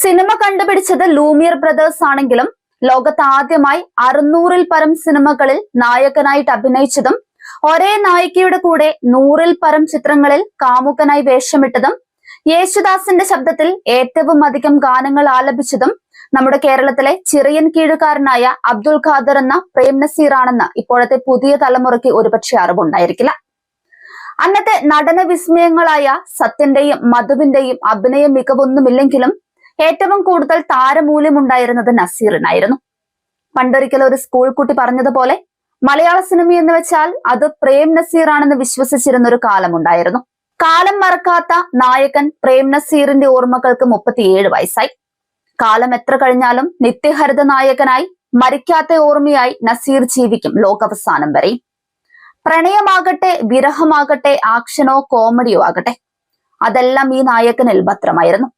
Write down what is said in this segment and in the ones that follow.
Cinema കണ്ടുപിടിച്ചത് Lumiere brothers ആണെങ്കിലും ലോകത്ത് ആദ്യമായി അറുന്നൂറിൽ പരം സിനിമകളിൽ നായകനായിട്ട് അഭിനയിച്ചതും ഒരേ നായികയുടെ കൂടെ നൂറിൽ പരം ചിത്രങ്ങളിൽ കാമുകനായി വേഷമിട്ടതും യേശുദാസിന്റെ ശബ്ദത്തിൽ ഏറ്റവും അധികം ഗാനങ്ങൾ ആലപിച്ചതും നമ്മുടെ കേരളത്തിലെ ചിറിയൻ കീഴുകാരനായ അബ്ദുൽ ഖാദർ എന്ന പ്രേം നസീറാണെന്ന് ഇപ്പോഴത്തെ പുതിയ തലമുറയ്ക്ക് ഒരുപക്ഷെ അറിവുണ്ടായിരിക്കില്ല. അന്നത്തെ നടന വിസ്മയങ്ങളായ സത്യന്റെയും മധുവിന്റെയും അഭിനയ മികവൊന്നുമില്ലെങ്കിലും ഏറ്റവും കൂടുതൽ താരമൂല്യം ഉണ്ടായിരുന്നത് നസീറിനായിരുന്നു. പണ്ടൊരിക്കൽ ഒരു സ്കൂൾ കുട്ടി പറഞ്ഞതുപോലെ മലയാള സിനിമ എന്ന് വെച്ചാൽ അത് പ്രേം നസീറാണെന്ന് വിശ്വസിച്ചിരുന്ന ഒരു കാലമുണ്ടായിരുന്നു. കാലം മറക്കാത്ത നായകൻ പ്രേം നസീറിന്റെ ഓർമ്മകൾക്ക് മുപ്പത്തിയേഴ് വയസ്സായി. കാലം എത്ര കഴിഞ്ഞാലും നിത്യഹരിത നായകനായി മരിക്കാത്ത ഓർമ്മയായി നസീർ ജീവിക്കും ലോകാവസാനം വരെയും പ്രണയമാകട്ടെ വിരഹമാകട്ടെ ആക്ഷനോ കോമഡിയോ ആകട്ടെ അതെല്ലാം ഈ നായകനിൽ ഭദ്രമായിരുന്നു.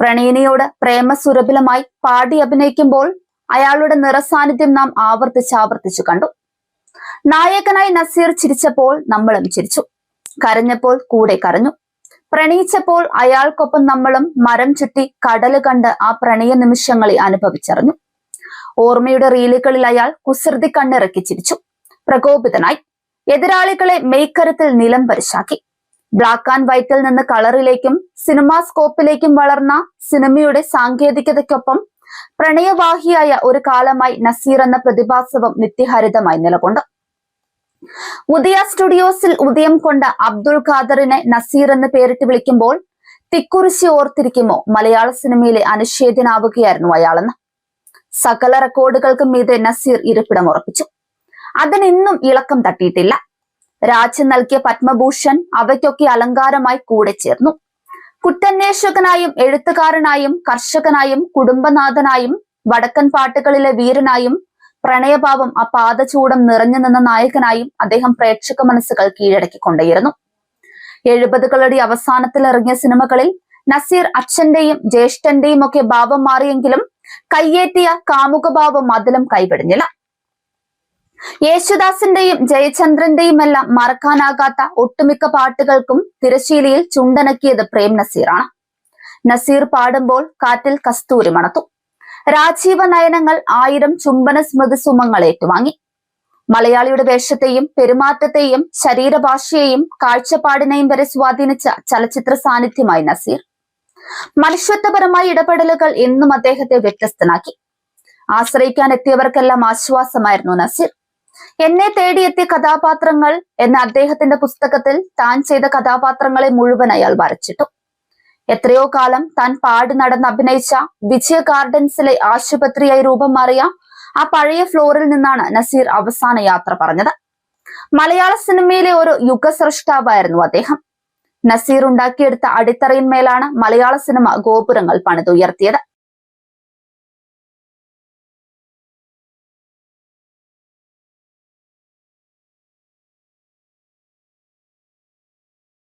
പ്രണയിനിയോട് പ്രേമസുരഭിലമായി പാടി അഭിനയിക്കുമ്പോൾ അയാളുടെ നിറസാന്നിധ്യം നാം ആവർത്തിച്ച് ആവർത്തിച്ചു കണ്ടു. നായകനായി നസീർ ചിരിച്ചപ്പോൾ നമ്മളും ചിരിച്ചു. കരഞ്ഞപ്പോൾ കൂടെ കരഞ്ഞു. പ്രണയിച്ചപ്പോൾ അയാൾക്കൊപ്പം നമ്മളും മരം ചുറ്റി കടൽ കണ്ട് ആ പ്രണയ നിമിഷങ്ങളെ അനുഭവിച്ചറിഞ്ഞു. ഓർമ്മയുടെ റീലുകളിൽ അയാൾ കുസൃതി കണ്ണിറക്കി ചിരിച്ചു. പ്രകോപിതനായി. എതിരാളികളെ മെയ്ക്കരത്തിൽ നിലം പരിശാക്കി. ബ്ലാക്ക് ആൻഡ് വൈറ്റിൽ നിന്ന് കളറിലേക്കും സിനിമാ സ്കോപ്പിലേക്കും വളർന്ന സിനിമയുടെ സാങ്കേതികതയ്ക്കൊപ്പം പ്രണയവാഹിയായ ഒരു കാലമായി നസീർ എന്ന പ്രതിഭാസവും നിത്യഹരിതമായി നിലകൊണ്ടു. ഉദയ സ്റ്റുഡിയോസിൽ ഉദയം കൊണ്ട അബ്ദുൾ ഖാദറിനെ നസീർ എന്ന് പേരിട്ട് വിളിക്കുമ്പോൾ തിക്കുറിശി ഓർത്തിരിക്കുമോ? മലയാള സിനിമയിലെ അനിഷേധ്യനാവുകയായിരുന്നു അയാളെന്ന്. സകല റെക്കോർഡുകൾക്കും മീതെ നസീർ ഇരിപ്പിടം ഉറപ്പിച്ചു. അതിനിന്നും ഇളക്കം തട്ടിയിട്ടില്ല. രാജ്യം നൽകിയ പത്മഭൂഷൺ അവയ്ക്കൊക്കെ അലങ്കാരമായി കൂടെ ചേർന്നു. കുറ്റന്വേഷകനായും എഴുത്തുകാരനായും കർഷകനായും കുടുംബനാഥനായും വടക്കൻ പാട്ടുകളിലെ വീരനായും പ്രണയഭാവം ആ പാദചൂടം നിറഞ്ഞു നിന്ന നായകനായും അദ്ദേഹം പ്രേക്ഷക മനസ്സുകൾ കീഴടക്കിക്കൊണ്ടേയിരുന്നു. എഴുപതുകളുടെ അവസാനത്തിൽ ഇറങ്ങിയ സിനിമകളിൽ നസീർ അച്ഛന്റെയും ജ്യേഷ്ഠന്റെയും ഒക്കെ ഭാവം മാറിയെങ്കിലും കയ്യേറ്റിയ കാമുകഭാവം അതിലും കൈവിടിഞ്ഞില്ല. യേശുദാസിന്റെയും ജയചന്ദ്രന്റെയും എല്ലാം മറക്കാനാകാത്ത ഒട്ടുമിക്ക പാട്ടുകൾക്കും തിരശീലയിൽ ചുണ്ടനക്കിയത് പ്രേം നസീറാണ്. നസീർ പാടുമ്പോൾ കാറ്റിൽ കസ്തൂരി മണത്തു. രാജീവ നയനങ്ങൾ ആയിരം ചുംബന സ്മൃതി സുമങ്ങൾ ഏറ്റുവാങ്ങി. മലയാളിയുടെ വേഷത്തെയും പെരുമാറ്റത്തെയും ശരീരഭാഷയെയും കാഴ്ചപ്പാടിനെയും വരെ സ്വാധീനിച്ച ചലച്ചിത്ര സാന്നിധ്യമായി നസീർ. മനുഷ്യത്വപരമായ ഇടപെടലുകൾ എന്നും അദ്ദേഹത്തെ വ്യത്യസ്തനാക്കി. ആശ്രയിക്കാൻ എത്തിയവർക്കെല്ലാം ആശ്വാസമായിരുന്നു നസീർ. എന്നെ തേടിയെത്തിയ കഥാപാത്രങ്ങൾ എന്ന അദ്ദേഹത്തിന്റെ പുസ്തകത്തിൽ താൻ ചെയ്ത കഥാപാത്രങ്ങളെ മുഴുവൻ അയാൾ വരച്ചിട്ടു. എത്രയോ കാലം താൻ പാടി നടന്ന് അഭിനയിച്ച വിജയ ഗാർഡൻസിലെ ആശുപത്രിയായി രൂപം മാറിയ ആ പഴയ ഫ്ലോറിൽ നിന്നാണ് നസീർ അവസാന യാത്ര പറഞ്ഞത്. മലയാള സിനിമയിലെ ഒരു യുഗസ്രഷ്ടാവായിരുന്നു അദ്ദേഹം. നസീർ ഉണ്ടാക്കിയെടുത്ത അടിത്തറയിന്മേലാണ് മലയാള സിനിമ ഗോപുരങ്ങൾ പണിതുയർത്തിയത്.